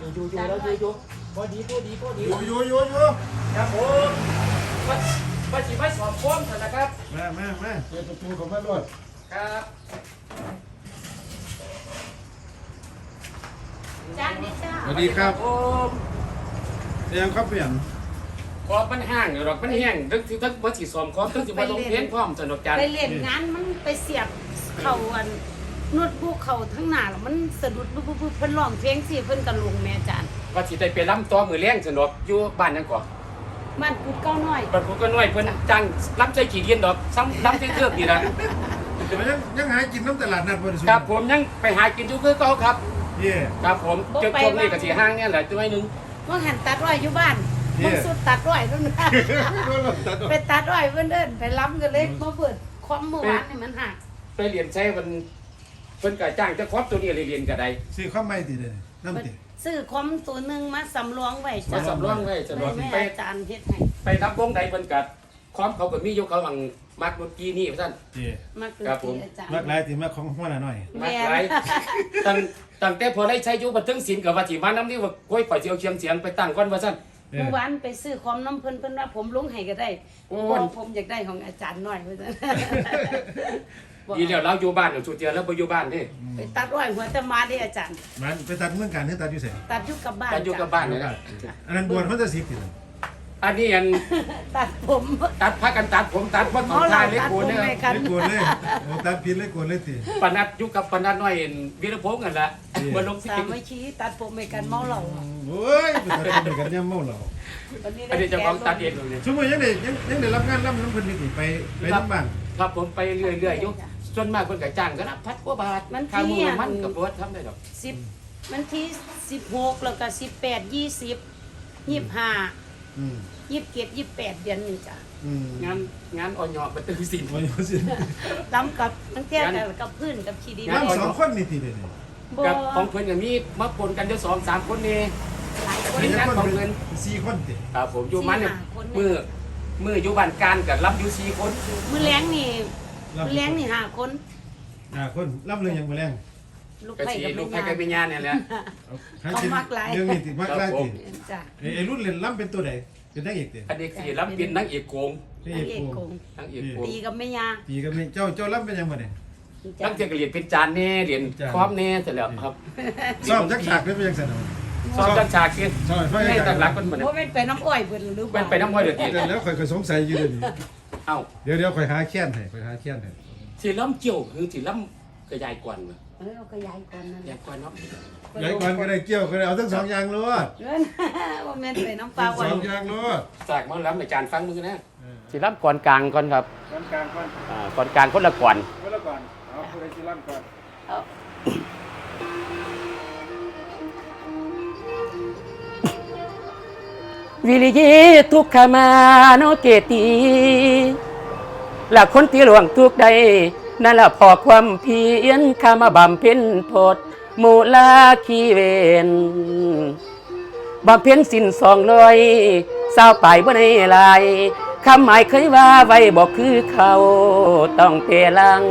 อยู่พอดีพอดีพอดีอยู่อยู่อยู่อยู่ครับผมว่าว่าสิไปสอบพร้อมกันนะครับมามามาเปิดประตูเข้ามาโลดครับจานนี้จ้าสวัสดีครับผมเรียงครับเปลี่ยนขอบมันห่างอยู่หรอกมันแห้งทั้งที่ทั้งว่าสิสอมคอมทั้งสิมาลงเพลงพร้อมสนุกจันไปเล่นงานมันไปเสียบเข่าอัน นวดผู้เข่าทั้งหน้าแล้วมันสะดุดปุ๊บปุ๊บปุ๊บเพิ่นร้องเพลงสิเพิ่นก็ลงแม่จานว่าสิได้ไปล้ำต่อมือแรงสนุกอยู่บ้านนั่นก่อนบ้านกุดเก้าน้อยบ้านผมก็น้อยเพิ่นจังล้ำใจกี่เย็นดอกซ้ำล้ำใจเทือกนี่นะมันยังยังหากินน้ำตลาดนัดบริสุทธิ์ครับผมยังไปหากินอยู่คือเก่าครับเย่ครับผมเจอพวกนี้ก็สิห่างเนี่ยแหละตัวนึงว่าหันตัดอ้อยอยู่บ้านมันสุดตัดอ้อยเพิ่นน่ะไปตัดอ้อยเพิ่นเดินไปล้ำกันเลยมาเปิดคอมเมื่อวานนี่มันหักไปเรียนใช้มัน เพิ่นก็จ้างเจะครอบตัวนี้เลยเรียนก็ได้ซื้อข้าวไม่ติดเลยน้ำติดซื้อคอมตัวหนึงมาสำรองไว้มาจ้ะสำรองไว้สำรองแม่ไปอาจารย์เฮ็ดให้ไปรับวงใดเพิ่นก็คอมเขาก็มีอยู่เขาหังมักดนตรีนี่ว่าซั่นเย่มาคือครับผม ที่อาจารย์ มากหลายติมากของหัวหน้าหน่อย มักแม่หลายตั้งตั้งแต่พอได้ใช้อยู่บันทึกศิลป์กับว่าสิมานำนี่ว่าโอ้ยข่อยสิเอาเชียงเสียงไปตั้งก่อนว่าซั่น เออเมื่อวานไปซื้อคอมน้ำเพิ่นเพิ่นว่าผมลงให้ก็ได้โอ้บอกผมอยากได้ของอาจารย์หน่อยว่าซั่นบอกอีแล้วเราอยู่บ้านอยู่สุดเดียวแล้วบ่อยู่บ้านเด้ไปตัดอ้อยหัวแต่มาได้อาจารย์ มันไปตัดเมืองการที่ตัดอยู่เสร็จตัดอยู่กับบ้านก็อยู่กับบ้านนี่แหละอันนั้นบวชมันจะสิบติดเลย อันนี้อันตัดผมตัดพักกันตัดผมตัดเพราะของทายเล็กโกนเนี่ยตัดเลยผมโกนเลยโอ้ตัดผิดเลยโกนเลยติปนัดอยู่กับปนัดน้อยวีรพงษ์กันละเออมาลงสาสิมัคคีตัดผมให้กันเมาเหล้าอะโอ้ยไปตัดเป็นกันเนี่ยเมาเหล้าวันนี้อันนี้เจะของตัดเองเลยชั่วโมงยังได้ยังยังได้รับงานรับน้ำเพิ่นนี่ติไปไปน้ำบ้านครับผมไปเรื่อยๆอยู่ส่วนมากคนก็จ้างกันนะพัดกว่าบาทค่ามือมันกับรถทำได้ดอกสิบมันที่สิบหกแล้วก็สิบแปดยี่สิบยี่สิบห้าอืม ยี่สิบเจ็ดยี่สิบแปดเดือนนี่จ้ะอืมงานงานอ่อนหยอบันทึกสินโอ้ยสิล้ำกับทั้งเที่ยวกับกับพื้นกับขี้ดินงั้น้ำสองคนนี่ติเลยบ่กับของเพื่อนก็มีมาปนกันอยู่สองสามคนนี่ หลายคนเป็นงานของเงิน สี่คนติครับผมอยู่มันเนี่ยสี่ห้าคนเนี่ย มือมืออยู่บ้านการกับรับอยู่สี่คนมือแรงนี่มือแรงนี่ห้าคนอ่าคนรับเรื่องยังบ่แรงลูกก็ไผ่สี่กับลูกแม่ใครกับยาแม่ญาเนี่ยแหละเขามักหลาย เรื่องนี้ติมักหลายติจ้ะ ไอ้ไอ้รุ่นเล่นล้ำเป็นตัวใด เป็นนางเอกติอันนี้สี่รับเป็นนักเอกโกงนางนางเอกเอกโกคงงนักเอกโกงตีกับแม่ยาปีก็มีเจ้าเจ้าล้ำเป็นยังบ่เนี่ยนักเที่ยวก็เรียนเป็นจานแน่เรียนพร้อมแน่เสร็จแล้วครับซ้อมจักฉากได้เป็นยังสนองสอบจังฉากกินซ้อมไฟให้จัตั้กงหลักมันเหมือนบ่แม่นไปน้ำอ้อยเพิ่นหรือเป็นไปน้ำห้อยเดือดตีแล้วข่อยก็สงสัยอยู่เดี๋ยวนี้เอ้าเดี๋ยวเดี๋ยวข่อยหาแค้นให้ข่อยหาแค้นให้ สีล้ำเกี่ยวคือสีล้ำกระยายกวนวะเอ อเอาก็ยายก่อนนั่นยายกวนเนาะยายก่อนก็ได้เกี่ยวก็ได้เอาทั้งสองอย่างรวดเอิ้นบ่แม่นไปน้ำปลาสก่อนองอย่างรวดจากมาล้ำในจานฟังมือนะสีล้ำก่อนกลางก่อนครับก่อนกลางก่อนอ่าก่อนกลางคนละก่อนไว้แล้วก่อนเอาผู้ใดสิล้ำก่อนเอาวิริยีทุกขมาโนเกตีหลักคนที่หลวงทุกใด นั่นละพอความเพียรข้ามาบำเพ็ญพดมูลาคีเวนบำเพ็ญสิ้นสองร้อยสาวไปบ่ในลายคำหมายเคยว่าไว้บอกคือเขาต้องเตลัง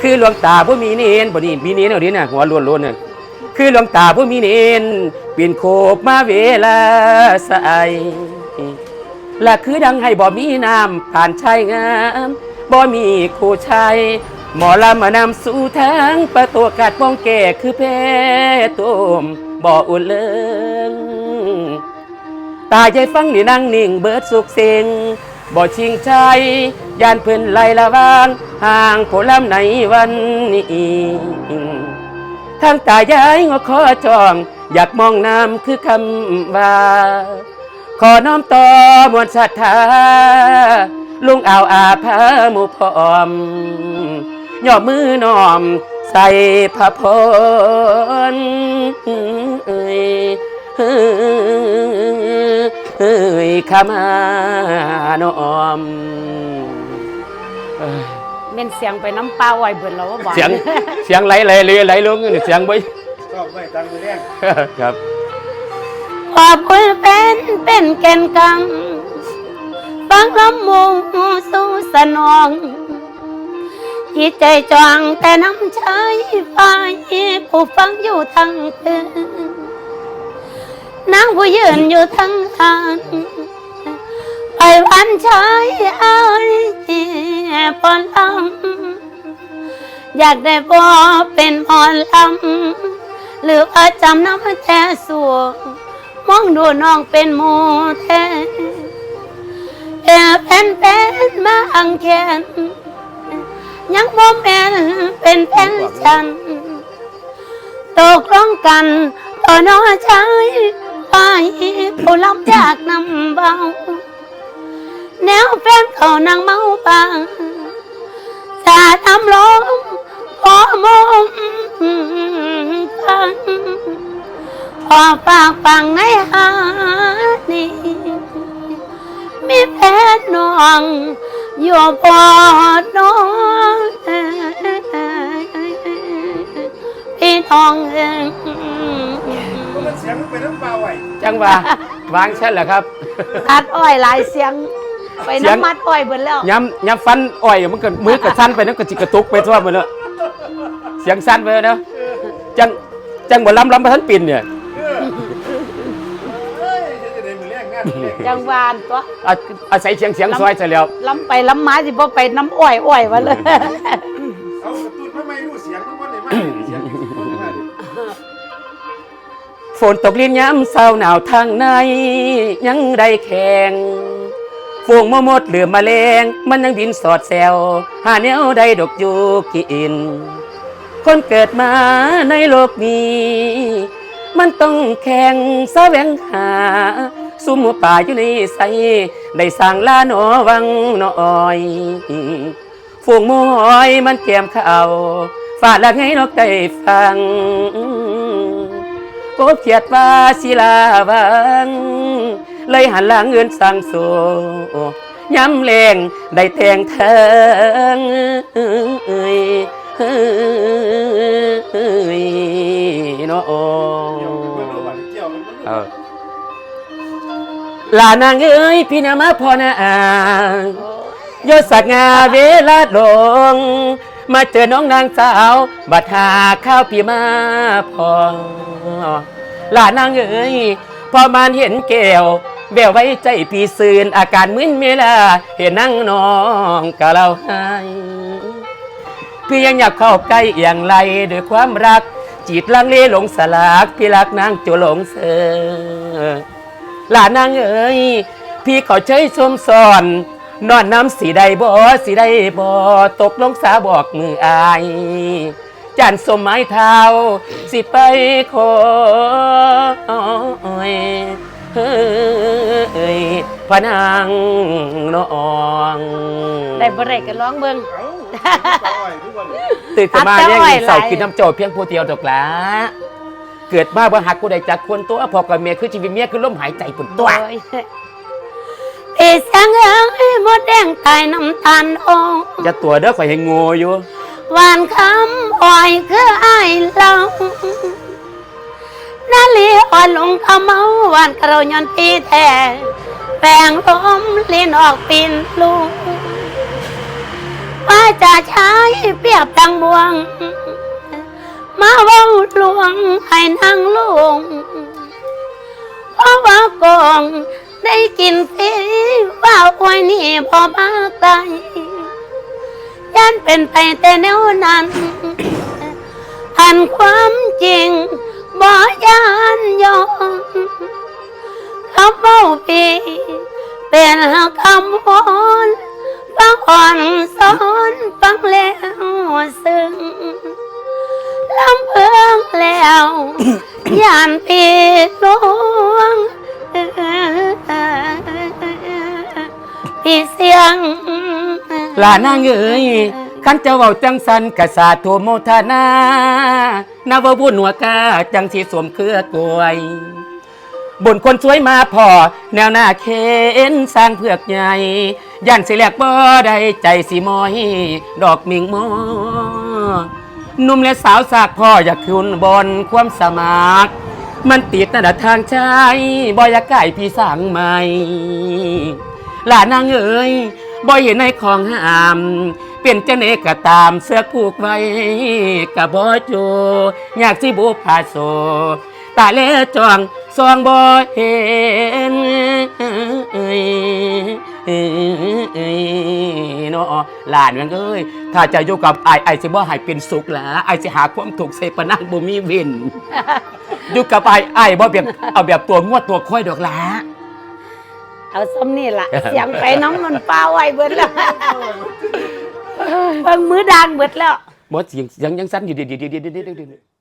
คือหลวงตาผู้มีเนนบ่นี่มีเนนเอาดิน่ะหัวล้วนๆน่ะคือหลวงตาผู้มีเนนเปลี่ยนโคบมาเวลาใสและคือดังให้บ่มีน้ำผ่านชายงาม บ่มีคู่ชายหมอลำมานำสู่ทางประตูกัดป้องแก่คือแพ้ตุ่มบ่อุ่นเลิงตาใจฟังนี่นั่งนิ่งเบิดสุกเสียงบ่ชิงใจยานเพิ่นไล่ละวางห่างผลำในวันนี้ทางตายายงอขอจอง อยากมองน้ำคือคำว่า ขอน้อมต่อมวลศรัทธา ลุงเอาอาพาหมู่พร้อมย่อมือน้อมใส่พระพรเอ้ยเฮ้ยเฮ้ยขามาน้อมเม่นเสียงไปน้ำปลาอ้อยเบิ่นแล้วว่าบ่เสียงเสียงไหลไหลไหลไหลลงนี่เสียงบ่ชอบไว้ตังมือแรงครับขอบคุณเป็นเป็นแกนกัง ฟังลำมุงสู่สนอง จิตใจจองแต่น้ำใจฝ่ายผู้ฟังอยู่ทั้งคืนนางผู้ยืนอยู่ทั้งทางไปวันชายเอ้ยพอลำอยากได้บ่เป็นพอลำหรือว่าจำน้ำแต่สัวมองดูน้องเป็นหมูแท้ แอบเป็นเป็นมาอังแขนยังบ่แม่นเป็นแฟนฉันตกลงกันต่อน้อใจไปผู้ลำจากนำเบาแนวแฟนเขานางเมาบางสาดน้ำลมพอมองฟังพอปากฟังในหานี้ มีแฟนน้องอยู่ปอดน้องพี่น้องเองเพราะมันเสียงมันไปน้ำเปล่าไหวจังหวะวางเช่นแหละครับตัดอ้อยหลายเสียง ไปเสียงน้ำมัดอ้อยเบิดแล้วย้ำย้ำฟันอ้อยมันก็มือก็สั้นไปนั่นก็จิกกระตุกไปทั่วหมดเลยเสียงสั้นไปเนาะจังจังบ่ล้ำล้ำมาทันปินเนี่ย จังหวานตัวอาอาศัยเสียงเสียงซอยเสร็จแล้วล้ำไปล้ำมาสิบ่ไปน้ำอ้อยอ้อยมาเลยเอากระตุ้นทำไมรู้เสียงมันว่าไหนมาเสียงมันมาดิฝนตกลิ้นย้ำเศร้าหนาวทางในยังได้แข็งฝูงมมดเหลือมแมลงมันยังบินสอดแซวหาแนวใดดอกอยู่กิน คนเกิดมาในโลกนี้ มันต้องแข่งแสวงหา สุมหมูป่าอยู่ในใสได้สั่งลาหนอวังนออ้อยฝูงหมอยมันแกมเขาฝาดละไงนกได้ฟังกบเขียดว่าศิลาวัง เลยหันหลังเงินสั่งโซย้ำแรงได้แต่งเทิงเอ้ ลานางเอ้ยพี่นามาพอนาอ่างยศศักดิ์งาเวลาลง มาเจอน้องนางสาวบัดหาข้าวปีมาพอลานางเอ้ยพอมานเห็นแก้วแววไว้ใจปีซืนอาการมึนเมลาเห็นนั่งน้องกะเราให้พี่ยังอยากเข้าใกล้อย่างไรด้วยความรักจิตลังเลหลงสลากพี่รักนางจุหลงเสอ หลานนางเอ้ยพี่เขาเชยชมสอน นอนน้ำสีใดบ่สีใดบ่ตกลงสาบอกมืออายจันสมไม้เท้าสิไปขอเฮ้ยพะนางน้องได้บ่ได้ก็ร้องเบิ่งเอ้าเปล่าไหวทุกวันเลยตื่นขึ้นมาตัดแต่เนี่ยอ้อยเสาไหลกินน้ำโจดเพียงผู้เดียวดอกละ เกิดมาบ่หักกูได้จากคนตัวพอกับเมียคือชีวิตเมียคือลมหายใจปุ่นตัว โอ้ยพี่เสียงเอ้ยมดแดงตายน้ำตาลโอจะตัวเด้อข่อยให้โง่อยู่ หวานคำอ้อยคือไอ้ายเรานาลีอ่อนลงขเมาหวานกระเรายอนพี่แท้แปลงลมลิ้นออกปินลูกว่าจะใช้เปรียบดังบวง มาเว้าลวงให้นั่งลงเพราะว่ากองได้กินฟรีว่าอวยนี่พอมากไกลยันเป็นไปแต่แนวนั้นอันความจริงบ่ยานยอมคำเว้าปีเป็นคำวอนฟังอ่อนสอนฟังแล้วซึ้ง งแล้วย่านปีลวงพี่เสียงหลานางเอ้ยขันเจ้าเว้าจังสันกษาโทโมทนานาวบุญหัวกาจังสีสวมเครือกล้วยบุญคนสวยมาพอ แนวหน้าเข็นสร้างเผือกใหญ่ย่านสิแหลกบ่ได้ใจสิมอย ดอกมิงมอ หนุ่มและสาวสากพ่ออยากคืนบนความสมัคร มันติดหนาทางใจบ่อยากไก่พี่สั่งใหม่หลานางเอ๋ยบ่เห็นในของห้ามเป็นเจเนกะตามเสื้อผูกไว้กะบ่โจอยากสิบุพาโซตาเลจองซองบ่เห็น เนาะหลานมันเอ้ยถ้าจะอยู่กับไอ้ไอ้สิบ่ให้เป็นสุขหละไอ้สิหาความถูกใส่ปนังบ่มีวินอยู่กับไอ้ไอ้บ่แบบเอาแบบตัวงวดตัวค่อยดอกละเอาซ้ำนี่ล่ะเสียงไปน้องมันเปล่าไว้เบิดแล้วเบิ่งมือดังเบิดแล้วบ่เสียงเสียงยังสั่นอยู่เดี๋ยวๆๆๆๆๆ